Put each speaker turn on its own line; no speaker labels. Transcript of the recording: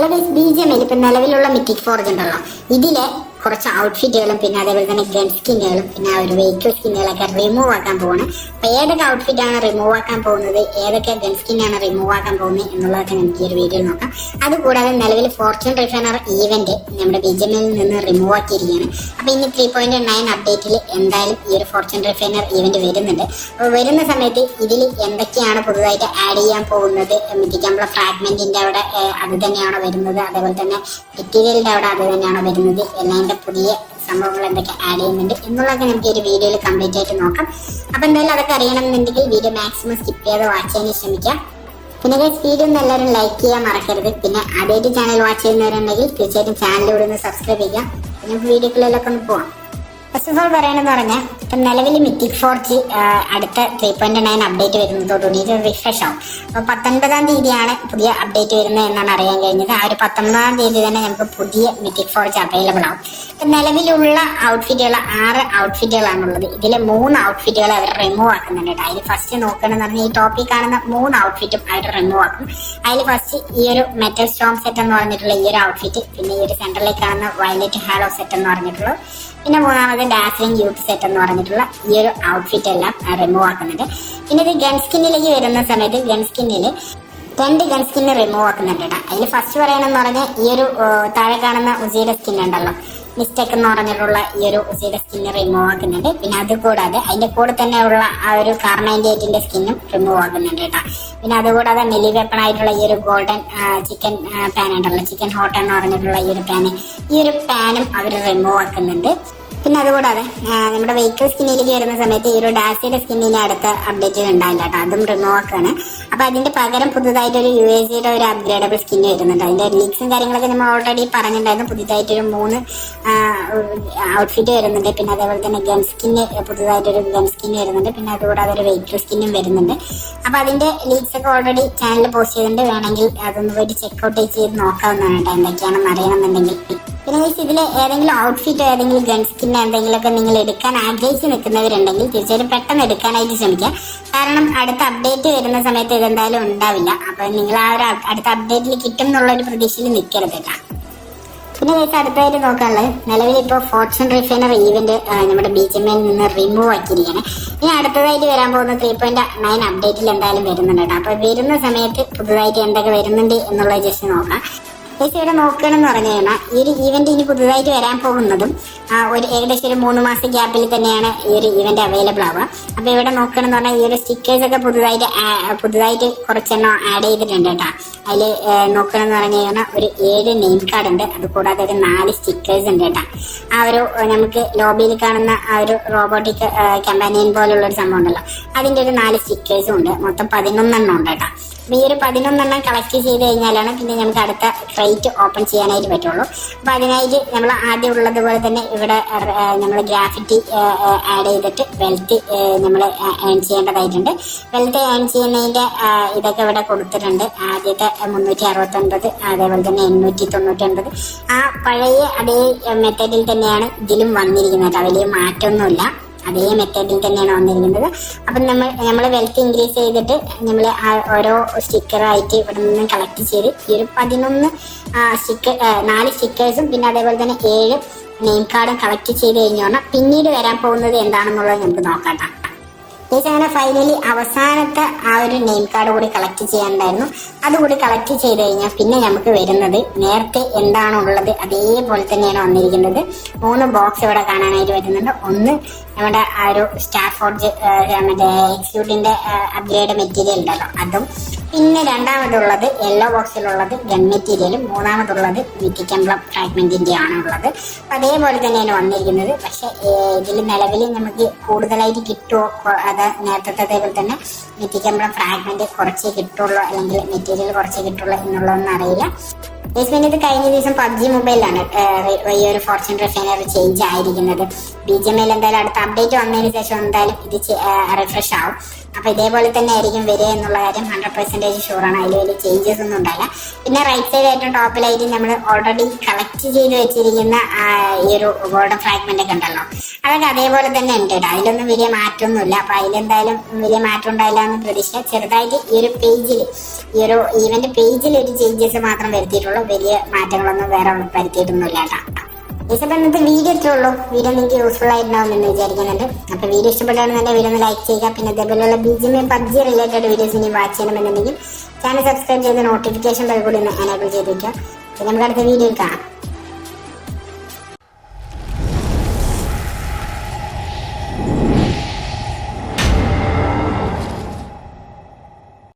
Hello guys B G M ഇപ്പൊ നിലവിലുള്ള മിറ്റിക് forge ഉണ്ടല്ലോ. ഇതിലെ കുറച്ച് ഔട്ട്ഫിറ്റുകളും പിന്നെ അതേപോലെ തന്നെ ഗൺ സ്കിന്നുകളും പിന്നെ ആ ഒരു വെഹിക്കിൾ സ്കിന്നുകളൊക്കെ റിമൂവ് ആക്കാൻ പോവാണ് അപ്പൊ ഏതൊക്കെ ഔട്ട്ഫിറ്റ് ആണ് റിമൂവ് ആക്കാൻ പോകുന്നത് ഏതൊക്കെ ഗൺ സ്കിന്നാണ് റിമൂവ് ആക്കാൻ പോകുന്നത് എന്നുള്ളതൊക്കെ നമുക്ക് ഈ ഒരു വീഡിയോ നോക്കാം. അതുകൂടാതെ നിലവിൽ ഫോർച്യൂൺ റിഫൈനർ ഈവന്റ് നമ്മുടെ ബിജമിൽ നിന്ന് റിമൂവ് ആക്കിയിരിക്കുകയാണ്. അപ്പൊ ഇനി ത്രീ പോയിന്റ് നയൻ അപ്ഡേറ്റിൽ എന്തായാലും ഈ ഒരു ഫോർച്യൂൺ റിഫൈനർ ഈവന്റ് വരുന്നുണ്ട്. അപ്പോൾ വരുന്ന സമയത്ത് ഇതിൽ എന്തൊക്കെയാണ് പുതുതായിട്ട് ആഡ് ചെയ്യാൻ പോകുന്നത് നമ്മുടെ ഫ്രാഗ്മെന്റിന്റെ അവിടെ അത് തന്നെയാണോ വരുന്നത് അതേപോലെ തന്നെ മെറ്റീരിയലിന്റെ അവിടെ അത് തന്നെയാണോ വരുന്നത് എല്ലാം അതിന്റെ പുതിയ സംഭവങ്ങൾ എന്തൊക്കെ ആഡ് ചെയ്യുന്നുണ്ട് എന്നുള്ളതൊക്കെ നമുക്ക് ഒരു വീഡിയോയിൽ കംപ്ലീറ്റ് ആയിട്ട് നോക്കാം. അപ്പൊ എന്തായാലും അതൊക്കെ അറിയണമെന്നുണ്ടെങ്കിൽ വീഡിയോ മാക്സിമം സ്കിപ്പ് ചെയ്യാതെ വാച്ച് ചെയ്യാൻ ശ്രമിക്കാം പിന്നെ ഗൈസ് വീഡിയോ ഒന്ന് എല്ലാവരും ലൈക്ക് ചെയ്യാൻ മറക്കരുത്. പിന്നെ ആദ്യമായിട്ട് ചാനൽ വാച്ച് ചെയ്യുന്നവരുണ്ടെങ്കിൽ തീർച്ചയായിട്ടും ചാനൽ ഇവിടെ ഒന്ന് സബ്സ്ക്രൈബ് ചെയ്യാം നമുക്ക് വീഡിയോക്കുള്ളിലൊക്കെ ഒന്ന് പോവാം. ഫസ്റ്റ് ഓഫ് ഓൾ പറയണമെന്ന് പറഞ്ഞാൽ ഇപ്പം നിലവിൽ മിറ്റിക് ഫോർ ജി അടുത്ത ത്രീ പോയിന്റ് നയൻ അപ്ഡേറ്റ് വരുന്നതോടുകൂടി ഇത് റിഫ്രഷ് ആവും. അപ്പോൾ പത്തൊൻപതാം തീയതിയാണ് പുതിയ അപ്ഡേറ്റ് വരുന്നത് എന്നാണ് അറിയാൻ കഴിഞ്ഞത്. ആ ഒരു പത്തൊൻപതാം തീയതി തന്നെ നമുക്ക് പുതിയ മിറ്റിക് ഫോർ ജി അവൈലബിൾ ആവും. ഇപ്പം നിലവിലുള്ള ഔട്ട്ഫിറ്റുകൾ ആറ് ഔട്ട്ഫിറ്റുകളാണുള്ളത് ഇതിൽ മൂന്ന് ഔട്ട്ഫിറ്റുകൾ അവർ റിമൂവ് ആക്കുന്നുണ്ട് അതിൽ ഫസ്റ്റ് നോക്കണമെന്ന് പറഞ്ഞാൽ ഈ ടോപ്പിൽ കാണുന്ന മൂന്ന് ഔട്ട്ഫിറ്റും അവർ റിമൂവ് ആക്കും. അതിൽ ഫസ്റ്റ് ഈ ഒരു മെറ്റൽ സ്റ്റോം സെറ്റ് എന്ന് പറഞ്ഞിട്ടുള്ള ഈ ഒരു ഔട്ട്ഫിറ്റ് പിന്നെ ഈ ഒരു സെൻട്രലിൽ കാണുന്ന വയലറ്റ് ഹാലോ സെറ്റ് എന്ന് പറഞ്ഞിട്ടുള്ള പിന്നെ മൂന്നാമത് ഡാസ്ലിംഗ് യൂത്ത് സെറ്റ് എന്ന് പറഞ്ഞിട്ടുള്ള ഈ ഒരു ഔട്ട്ഫിറ്റ് എല്ലാം റിമൂവ് ആക്കുന്നുണ്ട്. പിന്നെ ഇത് ഗൺ സ്കിന്നിലേക്ക് വരുന്ന സമയത്ത് ഗൺ സ്കിന്നിൽ രണ്ട് ഗൺ സ്കിന്ന് റിമൂവ് ആക്കുന്നുണ്ട് കേട്ടോ അതിൽ ഫസ്റ്റ് പറയണമെന്ന് പറഞ്ഞാൽ ഈ ഒരു താഴെ കാണുന്ന ഉജിയുടെ സ്കിൻ ഉണ്ടല്ലോ. മിസ്റ്റേക്ക് എന്ന് പറഞ്ഞിട്ടുള്ള ഈ ഒരു ഉസിയുടെ സ്കിന്ന് റിമൂവ് ആക്കുന്നുണ്ട്. പിന്നെ അത് കൂടാതെ അതിന്റെ കൂടെ തന്നെ ഉള്ള ആ ഒരു കാർണൈന്റി സ്കിന്നും റിമൂവ് ആക്കുന്നുണ്ട് കേട്ടോ. പിന്നെ അതുകൂടാതെ മെലി വെപ്പൺ ആയിട്ടുള്ള ഈ ഒരു ഗോൾഡൻ ചിക്കൻ പാൻ ഉണ്ടല്ലോ. ചിക്കൻ ഹോട്ട് എന്ന് പറഞ്ഞിട്ടുള്ള ഈ ഒരു പാന് ഈ ഒരു പാനും അവർ റിമൂവ് ആക്കുന്നുണ്ട്. പിന്നെ അതുകൂടാതെ നമ്മുടെ വെഹിക്കിൾ സ്കിന്നിലേക്ക് വരുന്ന സമയത്ത് ഈ ഒരു ഡാസിയുടെ സ്കിന്നിന് അടുത്ത് അപ്ഡേറ്റ് ഉണ്ടാവില്ല കേട്ടോ. അതും റിമൂവ് ആക്കാണ് അപ്പൊ അതിന്റെ പകരം പുതുതായിട്ട് ഒരു യു എസ് ജിയുടെ ഒരു അപ്ഗ്രേഡബിൾ സ്കിൻ വരുന്നുണ്ട്. അതിന്റെ ലീക്സും കാര്യങ്ങളൊക്കെ നമ്മൾ ഓൾറെഡി പറഞ്ഞിട്ടുണ്ടായിരുന്നു. പുതുതായിട്ട് ഒരു മൂന്ന് ഔട്ട്ഫിറ്റ് വരുന്നുണ്ട്. പിന്നെ അതേപോലെ തന്നെ ഗൺ സ്കിന്ന് പുതുതായിട്ടൊരു ഗം സ്കിൻ വരുന്നുണ്ട്. പിന്നെ അതുകൂടാതെ ഒരു വെഹിക്കിൾ സ്കിന്നും വരുന്നുണ്ട്. അപ്പൊ അതിന്റെ ലീക്സ് ഒക്കെ ഓൾറെഡി ചാനലിൽ പോസ്റ്റ് ചെയ്തിട്ടുണ്ട്. വേണമെങ്കിൽ അതൊന്ന് പോയിട്ട് ചെക്കൗട്ട് ചെയ്ത് നോക്കാവുന്നതാണ് കേട്ടോ. എന്തൊക്കെയാണെന്ന് അറിയണമെന്നുണ്ടെങ്കിൽ. പിന്നെ guys ഇതിൽ ഏതെങ്കിലും ഔട്ട്ഫിറ്റോ ഏതെങ്കിലും ഗൺ സ്കിൻ എന്തെങ്കിലുമൊക്കെ നിങ്ങൾ എടുക്കാൻ ആഗ്രഹിച്ച് നിൽക്കുന്നവരുണ്ടെങ്കിൽ തീർച്ചയായും പെട്ടെന്ന് എടുക്കാനായിട്ട് ശ്രമിക്കുക. കാരണം അടുത്ത അപ്ഡേറ്റ് വരുന്ന സമയത്ത് ഇതെന്തായാലും ഉണ്ടാവില്ല. അപ്പൊ നിങ്ങൾ ആ ഒരു അടുത്ത അപ്ഡേറ്റിൽ കിട്ടും എന്നുള്ള ഒരു പ്രതീക്ഷയിൽ നിൽക്കരുത് പിന്നെ ഗൈസ് അടുത്തായിട്ട് നോക്കാനുള്ളത്. നിലവിൽ ഇപ്പോൾ ഫോർച്യൂൺ റിഫൈനർ ഈവന്റ് നമ്മുടെ ബി ജി നിന്ന് റിമൂവ് ആക്കിയിരിക്കുകയാണ്. ഇനി അടുത്തതായിട്ട് വരാൻ പോകുന്ന ത്രീ പോയിന്റ് നയൻ അപ്ഡേറ്റിൽ എന്തായാലും വരുന്നുണ്ട് കേട്ടോ. അപ്പൊ വരുന്ന സമയത്ത് പുതുതായിട്ട് എന്തൊക്കെ വരുന്നുണ്ട് എന്നുള്ളത് ജസ്റ്റ് നോക്കാം. ഗൈസ് ഇവിടെ എന്ന് പറഞ്ഞു കഴിഞ്ഞാൽ ഈ ഒരു ഇവന്റ് ഇനി പുതുതായിട്ട് വരാൻ പോകുന്നതും ഒരു ഏകദേശം ഒരു മൂന്ന് മാസം ഗ്യാപ്പിൽ തന്നെയാണ് ഈ ഒരു ഇവന്റ് അവൈലബിൾ ആവുക. അപ്പൊ ഇവിടെ നോക്കണം എന്ന് പറഞ്ഞാൽ ഈ ഒരു സ്റ്റിക്കേഴ്സ് ഒക്കെ പുതുതായിട്ട് പുതുതായിട്ട് കുറച്ചെണ്ണം ആഡ് ചെയ്തിട്ടുണ്ട് കേട്ടോ. അതിൽ നോക്കണം എന്ന് പറഞ്ഞു കഴിഞ്ഞാൽ ഒരു ഏഴ് നെയിം കാർഡ് ഉണ്ട്. അത് കൂടാതെ ഒരു നാല് സ്റ്റിക്കേഴ്സ് ഉണ്ട് കേട്ടോ. ആ ഒരു നമുക്ക് ലോബിയിൽ കാണുന്ന ആ ഒരു റോബോട്ടിക് കമ്പാനിയൻ പോലുള്ള ഒരു സംഭവം ഉണ്ടല്ലോ. അതിന്റെ ഒരു നാല് സ്റ്റിക്കേഴ്സും ഉണ്ട്. മൊത്തം പതിനൊന്നെണ്ണം ഉണ്ട് കേട്ടോ. അപ്പൊ ഈ ഒരു പതിനൊന്നെണ്ണം കളക്ട് ചെയ്ത് കഴിഞ്ഞാലാണ് പിന്നെ നമുക്ക് അടുത്ത ക്രൈറ്റ് ഓപ്പൺ ചെയ്യാനായിട്ട് പറ്റുള്ളൂ. അപ്പൊ അതിനായിട്ട് നമ്മൾ ആദ്യം ഉള്ളതുപോലെ തന്നെ ഇവിടെ നമ്മൾ ഗ്രാഫിറ്റി ആഡ് ചെയ്തിട്ട് വെൽത്ത് നമ്മൾ ഏൺ ചെയ്യേണ്ടതായിട്ടുണ്ട്. വെൽത്ത് ഏൺ ചെയ്യുന്നതിന്റെ ഇതൊക്കെ ഇവിടെ കൊടുത്തിട്ടുണ്ട്. ആദ്യത്തെ മുന്നൂറ്റി അറുപത്തി ഒൻപത് അതേപോലെ തന്നെ എണ്ണൂറ്റി തൊണ്ണൂറ്റി ഒൻപത് ആ പഴയ അതേ മെത്തേഡിൽ തന്നെയാണ് ഇതിലും വന്നിരിക്കുന്നത്. വലിയ മാറ്റമൊന്നുമില്ല. അതേ മെത്തേഡിൽ തന്നെയാണ് വന്നിരിക്കുന്നത് അപ്പം നമ്മൾ നമ്മൾ വെൽത്ത് ഇൻക്രീസ് ചെയ്തിട്ട് നമ്മൾ ഓരോ സ്റ്റിക്കറായിട്ട് ഇവിടെ നിന്ന് കളക്ട് ചെയ്ത് ഈ ഒരു പതിനൊന്ന് സ്റ്റിക്കർ നാല് സ്റ്റിക്കേഴ്സും പിന്നെ അതേപോലെ തന്നെ ഏഴ് നെയിം കാർഡും കളക്ട് ചെയ്ത് കഴിഞ്ഞു പറഞ്ഞാൽ പിന്നീട് വരാൻ പോകുന്നത് എന്താണെന്നുള്ളത് നമുക്ക് നോക്കാം. ഗൈസ് അങ്ങനെ ഫൈനലി അവസാനത്തെ ആ ഒരു നെയിം കാർഡ് കൂടി കളക്ട് ചെയ്യാനുണ്ടായിരുന്നു. അതുകൂടി കളക്ട് ചെയ്ത് കഴിഞ്ഞാൽ പിന്നെ നമുക്ക് വരുന്നത് നേരത്തെ എന്താണോ ഉള്ളത് അതേപോലെ തന്നെയാണ് വന്നിരിക്കുന്നത്. മൂന്ന് ബോക്സ് ഇവിടെ കാണാനായിട്ട് വരുന്നുണ്ട് ഒന്ന് നമ്മുടെ ആ ഒരു സ്റ്റാർ ഫോർജ് മറ്റേ എക്സിക്യൂട്ടിന്റെ അപ്ഗ്രേഡ് മെറ്റീരിയൽ ഉണ്ടല്ലോ. അതും പിന്നെ രണ്ടാമതുള്ളത് യെല്ലോ ബോക്സിലുള്ളത് ഗൺ മെറ്റീരിയലും മൂന്നാമതുള്ളത് മിറ്റിക്കംബ്ലം ഫ്രാഗ്മെന്റിന്റെ ആണ് ഉള്ളത് അതേപോലെ തന്നെയാണ് വന്നിരിക്കുന്നത്. പക്ഷെ ഇതിൽ നിലവിൽ നമുക്ക് കൂടുതലായിട്ട് കിട്ടുമോ അത് നേരത്തെ തന്നെ മിറ്റിക്കംബ്ലം ഫ്രാഗ്മെന്റ് കുറച്ച് കിട്ടുള്ളൂ അല്ലെങ്കിൽ മെറ്റീരിയൽ കുറച്ച് കിട്ടുള്ളൂ എന്നുള്ളതൊന്നും അറിയില്ല. ബേസ്മെന്റ് ഇത് കഴിഞ്ഞ ദിവസം പബ്ജി മൊബൈലാണ് ഈ ഒരു ഫോർച്യൂൺ റിഫൈനർ ചേഞ്ച് ആയിരിക്കുന്നത്. ബി ജി എം ഐയിൽ എന്തായാലും അടുത്ത അപ്ഡേറ്റ് വന്നതിന് ശേഷം എന്തായാലും ഇത് റിഫ്രഷ് ആവും. അപ്പൊ ഇതേപോലെ തന്നെ ആയിരിക്കും വരിക എന്നുള്ള കാര്യം ഹൺഡ്രഡ് പെർസെന്റേജ് ഷുവറാണ് അതിൽ വലിയ ചേഞ്ചസ് ഒന്നും ഉണ്ടായില്ല പിന്നെ റൈറ്റ് സൈഡ് ഏറ്റവും ടോപ്പിലായിട്ട് നമ്മൾ ഓൾറെഡി കളക്ട് ചെയ്ത് വെച്ചിരിക്കുന്ന ഈ ഒരു ഗോൾഡൻ ഫ്രാഗ്മെന്റ് ഒക്കെ ഉണ്ടല്ലോ. അതൊക്കെ അതേപോലെ തന്നെ ഉണ്ട് കേട്ടോ അതിലൊന്നും വലിയ മാറ്റമൊന്നുമില്ല. അപ്പൊ അതിലെന്തായാലും വലിയ മാറ്റം ഉണ്ടായില്ല എന്ന് പ്രതീക്ഷിക്കാം ചെറുതായിട്ട് ഈ ഒരു പേജിൽ ഈ ഒരു ഈവന്റ് പേജിൽ ഒരു ചേഞ്ചസ് മാത്രം വരുത്തിയിട്ടുള്ളൂ. വലിയ മാറ്റങ്ങളൊന്നും വേറെ വരുത്തിയിട്ടൊന്നുമില്ല കേട്ടോ ഇപ്പം ഇന്നത്തെ വീഡിയോ ഇത്രേ ഉള്ളൂ. വീഡിയോ നിങ്ങൾക്ക് യൂസ്ഫുൾ ആയിട്ടുണ്ടാവും എന്ന് വിചാരിക്കുന്നുണ്ട്. അപ്പൊ വീഡിയോ ഇഷ്ടപ്പെട്ടാണെന്നുണ്ടെങ്കിൽ വീഡിയോ ഒന്ന് ലൈക്ക് ചെയ്യുക. പിന്നെ അതേപോലെയുള്ള B G M PUBG related videos ഇനി വാച്ച് ചെയ്യണമെന്നുണ്ടെങ്കിൽ ചാനൽ സബ്സ്ക്രൈബ് ചെയ്ത് നോട്ടിഫിക്കേഷൻ ബെൽ കൂടി ഒന്ന് എനേബിൾ ചെയ്ത് വെക്കുക. പിന്നെ നമുക്ക് അടുത്ത വീഡിയോയിൽ കാണാം.